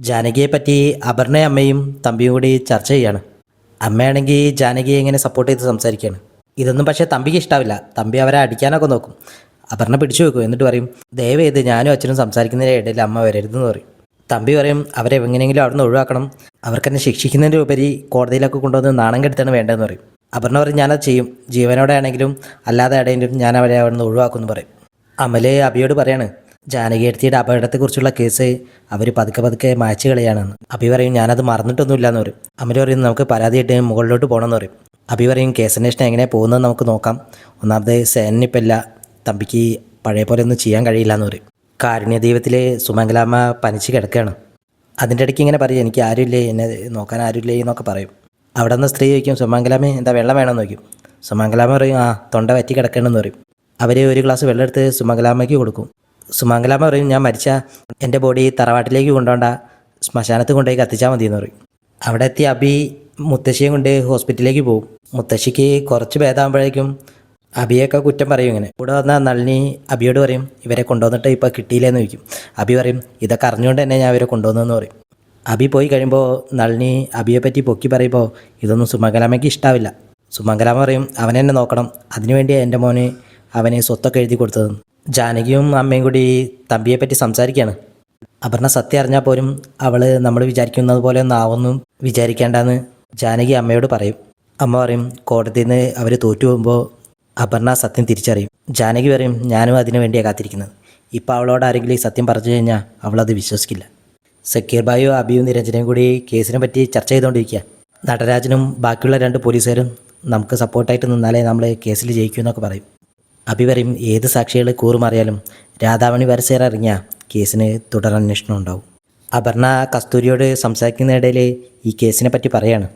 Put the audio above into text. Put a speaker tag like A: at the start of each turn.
A: ജാനകിയെ പറ്റി അപർണയും അമ്മയും തമ്പിയും കൂടി ചർച്ച ചെയ്യാണ്. അമ്മയാണെങ്കിൽ ജാനകിയെ എങ്ങനെ സപ്പോർട്ട് ചെയ്ത് സംസാരിക്കുകയാണ്. ഇതൊന്നും പക്ഷേ തമ്പിക്ക് ഇഷ്ടാവില്ല. തമ്പി അവരെ അടിക്കാനൊക്കെ നോക്കും. അപർണ പിടിച്ചു വെക്കും. എന്നിട്ട് പറയും ദയവേത് ഞാനും അച്ഛനും സംസാരിക്കുന്നതിന്റെ ഇടയിൽ അമ്മ വരരുതെന്ന് പറയും. തമ്പി പറയും അവരെ എങ്ങനെയെങ്കിലും അവിടെ നിന്ന് ഒഴിവാക്കണം അവർക്കെന്നെ ശിക്ഷിക്കുന്നതിന്റെ ഉപരി കോടതിയിലൊക്കെ കൊണ്ടുവന്ന് നാണം കെടുത്താണ് വേണ്ടതെന്ന് പറയും. അപർണ പറയും ഞാനത് ചെയ്യും. ജീവനോടെ ആണെങ്കിലും അല്ലാതെ ആണെങ്കിലും ഞാൻ അവരെ അവിടെ നിന്ന് ഒഴിവാക്കുമെന്ന് പറയും. അമൽ അബിയോട് പറയാണ് ജാനകിയെടുത്തിയുടെ അപകടത്തെക്കുറിച്ചുള്ള കേസ് അവർ പതുക്കെ പതുക്കെ മായ്ച്ചു കളയാണെന്ന് അഭി പറയും ഞാനത് മറന്നിട്ടൊന്നുമില്ല എന്ന് പറയും. അമ്മ പറയും നമുക്ക് പരാതിയായിട്ട് മുകളിലോട്ട് പോകണമെന്ന് പറയും. അഭി പറയും കേസ് അന്വേഷണം എങ്ങനെ പോകുന്നത് നമുക്ക് നോക്കാം. ഒന്നാമത് സേനിപ്പം ഇല്ല. തമ്പിക്ക് പഴയ പോലെ ഒന്നും ചെയ്യാൻ കഴിയില്ല എന്ന് പറയും. കാരുണ്യ ദൈവത്തിലെ സുമംഗലാമ്മ പനിച്ച് കിടക്കുകയാണ്. അതിന്റെ ഇടയ്ക്ക് ഇങ്ങനെ പറയും എനിക്ക് ആരുമില്ലേ? എന്നെ നോക്കാൻ ആരുമില്ലേ? എന്നൊക്കെ പറയും. അവിടെ നിന്ന് സ്ത്രീ ചോദിക്കും സുമംഗലാമ്മ എന്താ വെള്ളം വേണമെന്ന് നോക്കും സുമംഗലാമ്മ പറയും ആ തൊണ്ട വറ്റി കിടക്കണമെന്ന് പറയും. അവർ ഒരു ഗ്ലാസ് വെള്ളം എടുത്ത് സുമംഗലാമ്മയ്ക്ക് കൊടുക്കും. സുമംഗലാമ്മ പറയും ഞാൻ മരിച്ച എന്റെ ബോഡി തറവാട്ടിലേക്ക് കൊണ്ടുപോണ്ട ശ്മശാനത്ത് കൊണ്ടുപോയി കത്തിച്ചാൽ മതി എന്ന് പറയും. അവിടെ എത്തി അബി മുത്തശ്ശിയെ കൊണ്ട് ഹോസ്പിറ്റലിലേക്ക് പോകും. മുത്തശ്ശിക്ക് കുറച്ച് ഭേദമാകുമ്പോഴേക്കും അബിയൊക്കെ കുറ്റം പറയും ഇങ്ങനെ. കൂടെ വന്ന നളിനി അബിയോട് പറയും ഇവരെ കൊണ്ടുവന്നിട്ട് ഇപ്പോൾ കിട്ടിയില്ലെന്ന് ചോദിക്കും. അബി പറയും ഇതൊക്കെ അറിഞ്ഞുകൊണ്ട് തന്നെ ഞാൻ ഇവരെ കൊണ്ടുവന്നെന്ന് പറയും. അബി പോയി കഴിയുമ്പോൾ നളിനി അബിയെ പറ്റി പൊക്കി പറയുമ്പോൾ ഇതൊന്നും സുമംഗലാമ്മയ്ക്ക് ഇഷ്ടാവില്ല. സുമംഗലാമ്മ പറയും അവനെന്നെ നോക്കണം. അതിനുവേണ്ടി എന്റെ മോന് അവനെ സ്വത്തൊക്കെ എഴുതി കൊടുത്തത് ജാനകിയും അമ്മയും കൂടി തമ്പിയെ പറ്റി സംസാരിക്കുകയാണ്. അപർണ സത്യം അറിഞ്ഞാൽ പോലും അവൾ നമ്മൾ വിചാരിക്കുന്നത് പോലെ ഒന്നും ആവൊന്നും വിചാരിക്കേണ്ടെന്ന് ജാനകി അമ്മയോട് പറയും. അമ്മ പറയും കോടതിയിൽ നിന്ന് അവർ തോറ്റു പോകുമ്പോൾ അപർണ സത്യം തിരിച്ചറിയും. ജാനകി പറയും ഞാനും അതിനു വേണ്ടിയാണ് കാത്തിരിക്കുന്നത്. ഇപ്പോൾ അവളോട് ആരെങ്കിലും സത്യം പറഞ്ഞു കഴിഞ്ഞാൽ അവളത് വിശ്വസിക്കില്ല. സക്കീർ ബായും അബിയും നിരഞ്ജനയും കൂടി കേസിനെ പറ്റി ചർച്ച ചെയ്തുകൊണ്ടിരിക്കുക നടരാജനും ബാക്കിയുള്ള രണ്ട് പോലീസുകാരും നമുക്ക് സപ്പോർട്ടായിട്ട് നിന്നാലേ നമ്മൾ കേസിൽ ജയിക്കൂ എന്നൊക്കെ പറയും. പറയും ഏത് സാക്ഷികൾ കൂറുമാറിയാലും രാധാമണി വരസേർ അറിഞ്ഞ കേസിന് തുടരന്വേഷണം ഉണ്ടാവും. അപർണ കസ്തൂരിയോട് സംസാരിക്കുന്നതിനിടയിൽ ഈ കേസിനെ പറ്റി പറയാണ്.